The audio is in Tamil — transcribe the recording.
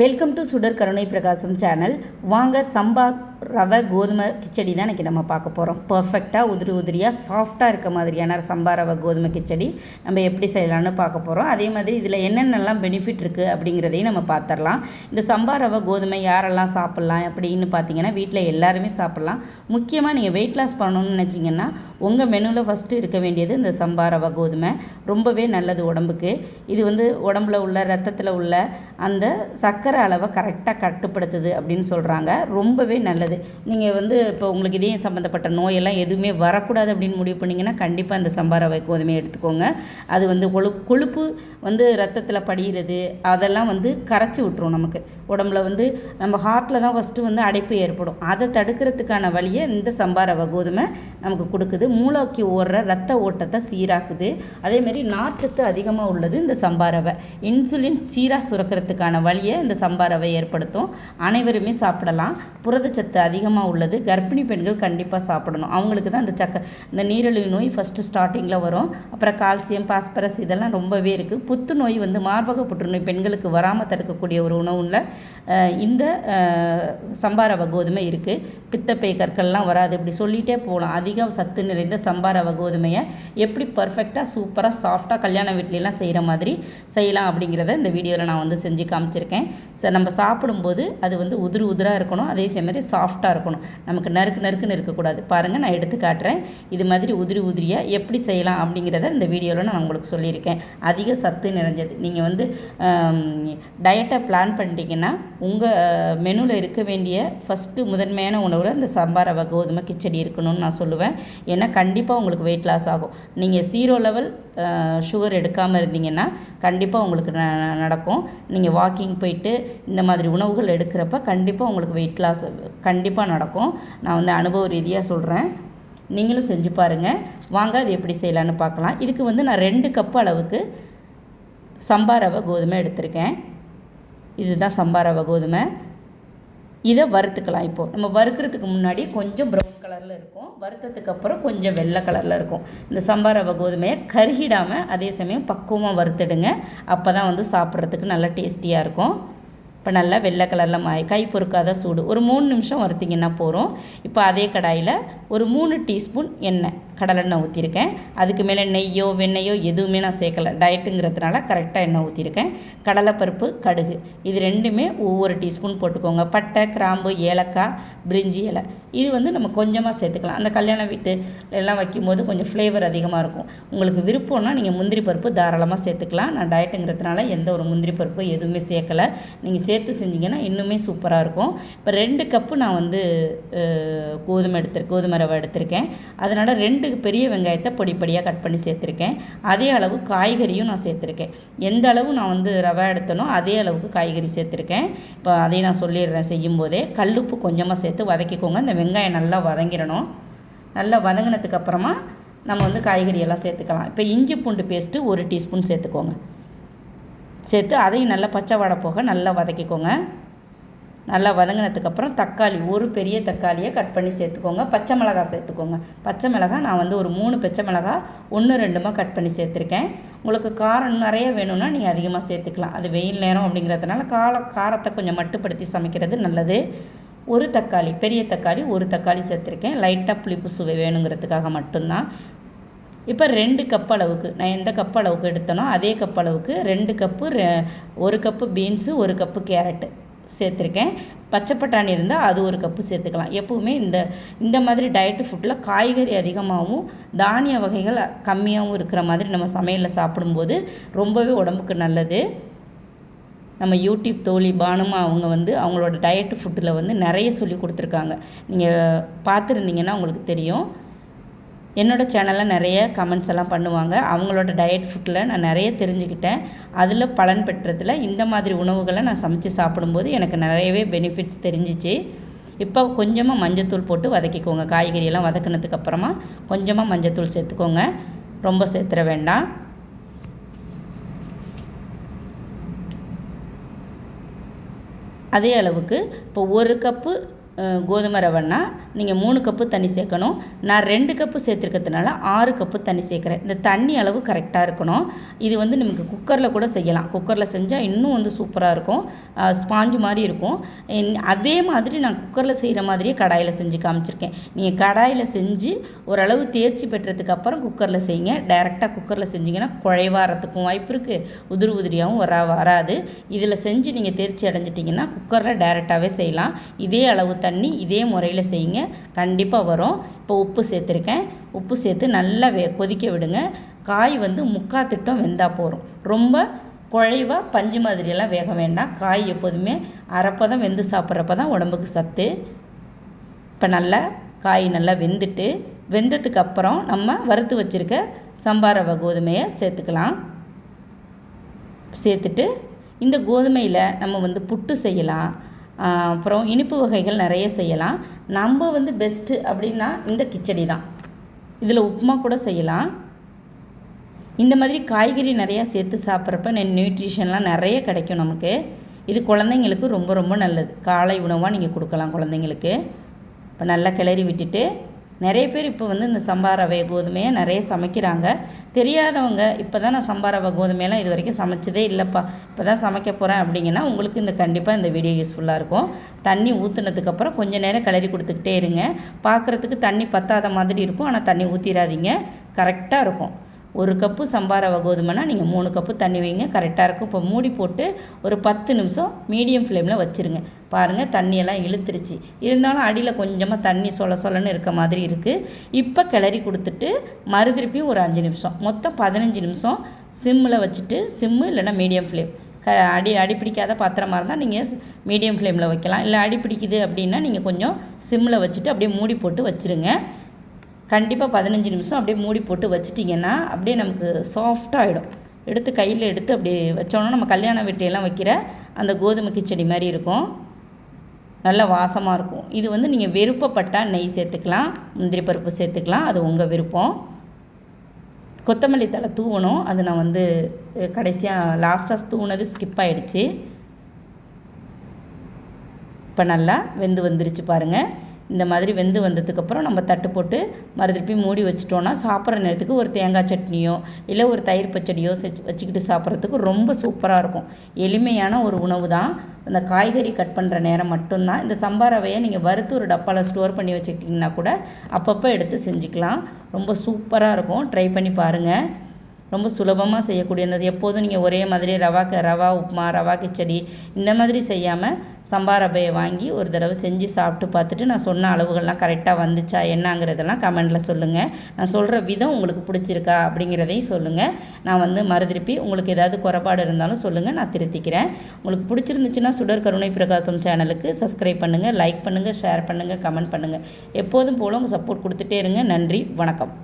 வெல்கம் டு சுடர் கருணை பிரகாசம் சேனல். வாங்க சம்பா ரவை கோதுமை கிச்சடி தான் இன்றைக்கி நம்ம பார்க்க போகிறோம் பர்ஃபெக்டாக உதிரி உதிரியாக சாஃப்டாக இருக்க மாதிரியான சம்பா ரவை கோதுமை கிச்சடி நம்ம எப்படி செய்யலாம்னு பார்க்க போகிறோம் அதே மாதிரி இதில் என்னென்னலாம் பெனிஃபிட் இருக்குது அப்படிங்கிறதையும் நம்ம பார்த்துடலாம். இந்த சம்பா ரவை கோதுமை யாரெல்லாம் சாப்பிட்லாம் அப்படின்னு பார்த்தீங்கன்னா வீட்டில் எல்லாருமே சாப்பிட்லாம். முக்கியமாக நீங்கள் வெயிட் லாஸ் பண்ணணும்னு நினச்சிங்கன்னா உங்கள் மெனுவில் ஃபஸ்ட்டு இருக்க வேண்டியது இந்த சம்பா ரவை கோதுமை. ரொம்பவே நல்லது உடம்புக்கு. இது வந்து உடம்புல உள்ள ரத்தத்தில் உள்ள அந்த சர்க்கரை அளவை கரெக்டாக கட்டுப்படுத்துது அப்படின்னு சொல்கிறாங்க ரொம்பவே நல்லது. நீங்கள் வந்து இப்போ உங்களுக்கு இதயம் சம்மந்தப்பட்ட நோயெல்லாம் எதுவுமே வரக்கூடாது அப்படின்னு முடிவு பண்ணிங்கன்னா கண்டிப்பாக அந்த சம்பா ரவை கோதுமையை எடுத்துக்கோங்க. அது வந்து கொழு கொழுப்பு வந்து ரத்தத்தில் படிகிறது அதெல்லாம் வந்து கரைச்சி விட்டுரும் நமக்கு. உடம்புல வந்து நம்ம ஹார்ட்டில் தான் ஃபஸ்ட்டு வந்து அடைப்பு ஏற்படும். அதை தடுக்கிறதுக்கான வழியை இந்த சம்பா ரவை கோதுமை நமக்கு கொடுக்குது. மூளைக்கு ஓடுற ரத்த ஓட்டத்தை சீராக்குது. அதேமாரி நார்ச்சத்து அதிகமாக உள்ளது இந்த சம்பா ரவை இன்சுலின் சீராக சுரக்கிறதுக்கான வழியை இந்த சம்பா ரவை ஏற்படுத்தும். அனைவருமே சாப்பிடலாம். புரதச்சத்து அதிகமாக உள்ளது. கர்ப்பிணி பெண்கள் கண்டிப்பாக சாப்பிடணும். அவங்களுக்கு தான் அந்த சக்க இந்த நீரிழிவு நோய் ஃபஸ்ட்டு ஸ்டார்டிங்கில் வரும். அப்புறம் கால்சியம் பாஸ்பரஸ் இதெல்லாம் ரொம்பவே இருக்குது புத்துநோய் வந்து மார்பக புற்றுநோய் பெண்களுக்கு வராமல் தடுக்கக்கூடிய ஒரு உணவுல இந்த சம்பாரவ கோதுமை இருக்குது பித்தப்பை கற்கள்லாம் வராது. இப்படி சொல்லிகிட்டே போகலாம். அதிக சத்து நிறைந்த சம்பாரவ கோதுமையை எப்படி பர்ஃபெக்டாக சூப்பராக சாஃப்டாக கல்யாண வீட்லலாம் செய்கிற மாதிரி செய்யலாம் அப்படிங்கிறத இந்த வீடியோவில் நான் வந்து செஞ்சு காமிச்சிருக்கேன். சார் நம்ம சாப்பிடும்போது அது வந்து உதிரு உதிராக இருக்கணும். அதே மாதிரி சாஃப்டாக இருக்கணும். நமக்கு நறுக்கு நறுக்குன்னு இருக்கக்கூடாது. பாருங்கள் நான் எடுத்து காட்டுறேன். இது மாதிரி உதிரி உதிரியாக எப்படி செய்யலாம் அப்படிங்கிறத இந்த வீடியோவில் நான் உங்களுக்கு சொல்லியிருக்கேன். அதிக சத்து நிறைஞ்சது. நீங்கள் வந்து டயட்டை பிளான் பண்ணிட்டீங்கன்னா உங்கள் மெனுவில் இருக்க வேண்டிய ஃபஸ்ட்டு முதன்மையான உணவில் இந்த சம்பார ரவை கோதுமை கிச்சடி இருக்கணும்னு நான் சொல்லுவேன். ஏன்னா கண்டிப்பாக உங்களுக்கு வெயிட் லாஸ் ஆகும். நீங்கள் ஜீரோ லெவல் சுகர் எடுக்காமல் இருந்தீங்கன்னா கண்டிப்பாக உங்களுக்கு ந- நடக்கும். நீங்கள் வாக்கிங் போயிட்டு இந்த மாதிரி உணவுகள் எடுக்கிறப்ப கண்டிப்பாக உங்களுக்கு வெயிட் லாஸ் கண்டிப்பாக நடக்கும். நான் வந்து அனுபவ ரீதியாக சொல்கிறேன் நீங்களும் செஞ்சு பாருங்கள் வாங்க அது எப்படி செய்யலான்னு பார்க்கலாம். இதுக்கு வந்து நான் ரெண்டு கப் அளவுக்கு சம்பா ரவை கோதுமை எடுத்திருக்கேன். இதுதான் சம்பா ரவை கோதுமை. இதை வறுத்துக்கலாம் இப்போது நம்ம வறுக்கிறதுக்கு முன்னாடி கொஞ்சம் ப்ரௌன் கலரில் இருக்கும். வறுத்ததுக்கு அப்புறம் கொஞ்சம் வெள்ளை கலரில் இருக்கும். இந்த சம்பா ரவை கோதுமையை கருகிடாமல் அதே சமயம் பக்குவமாக வறுத்துடுங்க. அப்போ தான் வந்து சாப்பிட்றதுக்கு நல்லா டேஸ்டியாக இருக்கும். இப்போ நல்லா வெள்ளை கலரில் மாய் கை பொறுக்காத சூடு. ஒரு மூணு நிமிஷம் வறுத்திங்கன்னா போகிறோம் இப்போ அதே கடாயில் ஒரு மூணு டீஸ்பூன் எண்ணெய். கடலெண்ணெய் ஊற்றிருக்கேன் அதுக்கு மேலே நெய்யோ வெண்ணெயோ எதுவுமே நான் சேர்க்கல. டயட்டுங்கிறதுனால கரெக்டாக எண்ணெய் ஊற்றிருக்கேன் கடலைப்பருப்பு கடுகு. இது ரெண்டுமே ஒவ்வொரு டீஸ்பூன் போட்டுக்கோங்க. பட்டை கிராம்பு ஏலக்காய் பிரிஞ்சி இலை. இது வந்து நம்ம கொஞ்சமாக சேர்த்துக்கலாம். அந்த கல்யாண வீட்டு எல்லாம் வைக்கும்போது கொஞ்சம் ஃப்ளேவர் அதிகமாக இருக்கும். உங்களுக்கு விருப்பம்னா நீங்கள் முந்திரி பருப்பு தாராளமாக சேர்த்துக்கலாம். நான் டயட்டுங்கிறதுனால எந்த ஒரு முந்திரி பருப்பு எதுவுமே சேர்க்கலை. நீங்கள் சேர்த்து செஞ்சீங்கன்னா இன்னுமே சூப்பராக இருக்கும். இப்போ ரெண்டு கப்பு நான் வந்து கோதுமை எடுத்து கோதுமை ரவை எடுத்திருக்கேன். அதனால் ரெண்டு பெரிய வெங்காயத்தை பொடி பொடியாக கட் பண்ணி சேர்த்துருக்கேன். அதே அளவு காய்கறியும் நான் சேர்த்துருக்கேன். எந்த அளவு நான் வந்து ரவை எடுத்தனோ அதே அளவுக்கு காய்கறி சேர்த்துருக்கேன். இப்போ அதையும் நான் சொல்லிடுறேன் செய்யும்போதே. கல்லுப்பு கொஞ்சமாக சேர்த்து வதக்கிக்கோங்க. இந்த வெங்காயம் நல்லா வதங்கிடணும். நல்லா வதங்கினதுக்கு அப்புறமா நம்ம வந்து காய்கறியெல்லாம் சேர்த்துக்கலாம். இப்போ இஞ்சி பூண்டு பேஸ்ட்டு ஒரு டீஸ்பூன் சேர்த்துக்கோங்க. சேர்த்து அதையும் நல்லா பச்சை வடை போக நல்லா வதக்கிக்கோங்க. நல்லா வதங்கினதுக்கப்புறம் தக்காளி ஒரு பெரிய தக்காளியை கட் பண்ணி சேர்த்துக்கோங்க. பச்சை மிளகாய் சேர்த்துக்கோங்க. பச்சை மிளகாய் நான் வந்து ஒரு மூணு பச்சை மிளகாய் ஒன்று ரெண்டுமா கட் பண்ணி சேர்த்துருக்கேன். உங்களுக்கு காரம் நிறைய வேணும்னா நீங்கள் அதிகமாக சேர்த்துக்கலாம். அது வெயில் நேரம் அப்படிங்கிறதுனால கால காரத்தை கொஞ்சம் மட்டுப்படுத்தி சமைக்கிறது நல்லது. ஒரு தக்காளி பெரிய தக்காளி ஒரு தக்காளி சேர்த்துருக்கேன். லைட்டாக புளிப்பு சுவை வேணுங்கிறதுக்காக மட்டும்தான். இப்போ ரெண்டு கப் அளவுக்கு நான் எந்த கப் அளவுக்கு எடுத்தனோ அதே கப் அளவுக்கு ரெண்டு கப்பு ரெ- ஒரு கப்பு பீன்ஸு ஒரு கப்பு கேரட்டு சேர்த்துருக்கேன். பச்சை பட்டாணி இருந்தால் அது ஒரு கப்பு சேர்த்துக்கலாம். எப்போவுமே இந்த இந்த மாதிரி டயட்டு ஃபுட்டில் காய்கறி அதிகமாகவும் தானிய வகைகள் கம்மியாகவும் இருக்கிற மாதிரி நம்ம சமையலில் சாப்பிடும்போது ரொம்பவே உடம்புக்கு நல்லது. நம்ம யூடியூப் தோழி பானுமா அவங்க வந்து அவங்களோட டயட்டு ஃபுட்டில் வந்து நிறைய சொல்லி கொடுத்துருக்காங்க. நீங்கள் பார்த்துருந்தீங்கன்னா உங்களுக்கு தெரியும். என்னோடய சேனலில் நிறைய கமெண்ட்ஸ் எல்லாம் பண்ணுவாங்க. அவங்களோட டயட் ஃபுட்டில் நான் நிறைய தெரிஞ்சுக்கிட்டேன். அதில் பலன் பெற்றதில் இந்த மாதிரி உணவுகளை நான் சமைச்சு சாப்பிடும்போது எனக்கு நிறையவே பெனிஃபிட்ஸ் தெரிஞ்சிச்சு. இப்போ கொஞ்சமாக மஞ்சத்தூள் போட்டு வதக்கிக்கோங்க. காய்கறியெல்லாம் வதக்குனதுக்கப்புறமா கொஞ்சமாக மஞ்சத்தூள் சேர்த்துக்கோங்க. ரொம்ப சேர்த்துற வேண்டாம். அதே அளவுக்கு இப்போ ஒரு கப்பு கோதுமை ரவைன்னா நீங்கள் மூணு கப்பு தண்ணி சேர்க்கணும். நான் ரெண்டு கப்பு சேர்த்துருக்கிறதுனால ஆறு கப்பு தண்ணி சேர்க்குறேன். இந்த தண்ணி அளவு கரெக்டாக இருக்கணும். இது வந்து நமக்கு குக்கரில் கூட செய்யலாம். குக்கரில் செஞ்சால் இன்னும் வந்து சூப்பராக இருக்கும். ஸ்பாஞ்சு மாதிரி இருக்கும். இன்- அதே மாதிரி நான் குக்கரில் செய்கிற மாதிரியே கடாயில் செஞ்சு காமிச்சிருக்கேன். நீங்கள் கடாயில் செஞ்சு ஓரளவு தேர்ச்சி பெற்றதுக்கு அப்புறம் குக்கரில் செய்யுங்க. டைரெக்டாக குக்கரில் செஞ்சிங்கன்னா குழைவாரத்துக்கும் வாய்ப்பு இருக்குது உதிரி உதிரியாகவும் வரா வராது. இதில் செஞ்சு நீங்கள் தேர்ச்சி அடைஞ்சிட்டிங்கன்னா குக்கரில் டைரெக்டாகவே செய்யலாம். இதே அளவு தண்ணி இதே முறையில் செய்யுங்க. கண்டிப்பாக வரும். இப்போ உப்பு சேர்த்துருக்கேன். உப்பு சேர்த்து நல்லா வே கொதிக்க விடுங்க. காய் வந்து முக்கா திட்டம் வெந்தால் போதும். ரொம்ப குழைவா பஞ்சு மாதிரியெல்லாம் வேக வேண்டாம். காய் எப்போதுமே அரைப்பதம் வெந்து சாப்பிட்றப்ப தான் உடம்புக்கு சத்து. இப்போ நல்லா காய் நல்லா வெந்துட்டு வெந்ததுக்கு அப்புறம் நம்ம வறுத்து வச்சுருக்க சம்பாரவ கோதுமையை சேர்த்துக்கலாம். சேர்த்துட்டு இந்த கோதுமையில் நம்ம வந்து புட்டு செய்யலாம். அப்புறம் இனிப்பு வகைகள் நிறைய செய்யலாம். நம்ம வந்து பெஸ்ட்டு அப்படின்னா இந்த கிச்சடி தான். இதில் உப்புமா கூட செய்யலாம். இந்த மாதிரி காய்கறி நிறையா சேர்த்து சாப்பிட்றப்ப நியூட்ரிஷன்லாம் நிறைய கிடைக்கும் நமக்கு. இது குழந்தைங்களுக்கு ரொம்ப ரொம்ப நல்லது. காலை உணவாக நீங்கள் கொடுக்கலாம் குழந்தைங்களுக்கு. இப்போ நல்லா கிளறி விட்டுட்டு நிறைய பேர் இப்போ வந்து இந்த சம்பா ரவை கோதுமையை நிறைய சமைக்கிறாங்க. தெரியாதவங்க இப்போ தான் நான் சம்பா ரவை கோதுமையெல்லாம் இது வரைக்கும் சமைச்சதே இல்லைப்பா. இப்போ தான் சமைக்க போகிறேன் அப்படிங்கன்னா உங்களுக்கு இந்த கண்டிப்பாக இந்த வீடியோ யூஸ்ஃபுல்லாக இருக்கும். தண்ணி ஊற்றுனதுக்கப்புறம் கொஞ்சம் நேரம் கிளறி கொடுத்துக்கிட்டே இருங்க. பார்க்குறதுக்கு தண்ணி பத்தாத மாதிரி இருக்கும். ஆனால் தண்ணி ஊற்றிடாதீங்க கரெக்டாக இருக்கும். ஒரு கப்பு சம்பா ரவை கோதுமைனா நீங்கள் மூணு கப்பு தண்ணி வைங்க. கரெக்டாக இருக்கும். இப்போ மூடி போட்டு ஒரு பத்து நிமிஷம் மீடியம் ஃப்ளேமில் வச்சுருங்க. பாருங்கள் தண்ணியெல்லாம் இழுத்துருச்சு. இருந்தாலும் அடியில் கொஞ்சமாக தண்ணி சொல சொலன்னு இருக்க மாதிரி இருக்குது இப்போ கிளறி கொடுத்துட்டு மறுதிருப்பி ஒரு அஞ்சு நிமிஷம். மொத்தம் பதினஞ்சு நிமிஷம் சிம்மில் வச்சுட்டு சிம்மு இல்லைன்னா மீடியம் ஃப்ளேம் க அடி அடி பிடிக்காத பாத்திரமாக இருந்தால் நீங்கள் மீடியம் ஃப்ளேமில் வைக்கலாம். இல்லை அடி பிடிக்குது அப்படின்னா நீங்கள் கொஞ்சம் சிம்மில் வச்சுட்டு அப்படியே மூடி போட்டு வச்சுருங்க. கண்டிப்பாக பதினஞ்சு நிமிஷம் அப்படியே மூடி போட்டு வச்சிட்டிங்கன்னா அப்படியே நமக்கு சாஃப்டாக ஆகிடும் எடுத்து கையில் எடுத்து அப்படியே வச்சோன்னா நம்ம கல்யாண வெட்டியெல்லாம் வைக்கிற அந்த கோதுமை கிச்சடி மாதிரி இருக்கும். நல்ல வாசமாக இருக்கும். இது வந்து நீங்கள் விருப்பப்பட்டால் நெய் சேர்த்துக்கலாம் முந்திரி பருப்பு சேர்த்துக்கலாம். அது உங்கள் விருப்பம். கொத்தமல்லி தலை தூவணும். அது நான் வந்து கடைசியாக லாஸ்ட்டாக தூவுனது ஸ்கிப் ஆகிடுச்சு இப்போ நல்லா வெந்து வந்துருச்சு பாருங்கள் இந்த மாதிரி வெந்து வந்ததுக்கப்புறம் நம்ம தட்டு போட்டு மறுதிருப்பி மூடி வச்சிட்டோன்னா சாப்பிட்ற நேரத்துக்கு ஒரு தேங்காய் சட்னியோ இல்லை ஒரு தயிர் பச்சடியோ வச்சுக்கிட்டு சாப்பிட்றதுக்கு ரொம்ப சூப்பராக இருக்கும். எளிமையான ஒரு உணவு தான். இந்த காய்கறி கட் பண்ணுற நேரம் மட்டும்தான். இந்த சம்பா ரவையை நீங்கள் வறுத்து ஒரு டப்பாவில் ஸ்டோர் பண்ணி வச்சுக்கிட்டிங்கன்னா கூட அப்பப்போ எடுத்து செஞ்சுக்கலாம். ரொம்ப சூப்பராக இருக்கும். ட்ரை பண்ணி பாருங்கள் ரொம்ப சுலபமாக செய்யக்கூடிய இந்த எப்போதும் நீங்கள் ஒரே மாதிரி ரவா க ரவா உப்புமா ரவா கிச்சடி இந்த மாதிரி செய்யாமல் சம்பா ரவையை வாங்கி ஒரு தடவை செஞ்சு சாப்பிட்டு பார்த்துட்டு நான் சொன்ன அளவுகள்லாம் கரெக்டாக வந்துச்சா என்னங்கிறதெல்லாம் கமெண்டில் சொல்லுங்கள் நான் சொல்கிற விதம் உங்களுக்கு பிடிச்சிருக்கா அப்படிங்கிறதையும் சொல்லுங்கள் நான் வந்து மறுதிருப்பி உங்களுக்கு ஏதாவது குறைபாடு இருந்தாலும் சொல்லுங்கள் நான் திருத்திக்கிறேன். உங்களுக்கு பிடிச்சிருந்துச்சுன்னா சுடர் கருணை பிரகாசம் சேனலுக்கு சப்ஸ்கிரைப் பண்ணுங்கள் லைக் பண்ணுங்கள் ஷேர் பண்ணுங்கள் கமெண்ட் பண்ணுங்கள் எப்போதும் போல் உங்கள் சப்போர்ட் கொடுத்துட்டே இருங்க. நன்றி வணக்கம்.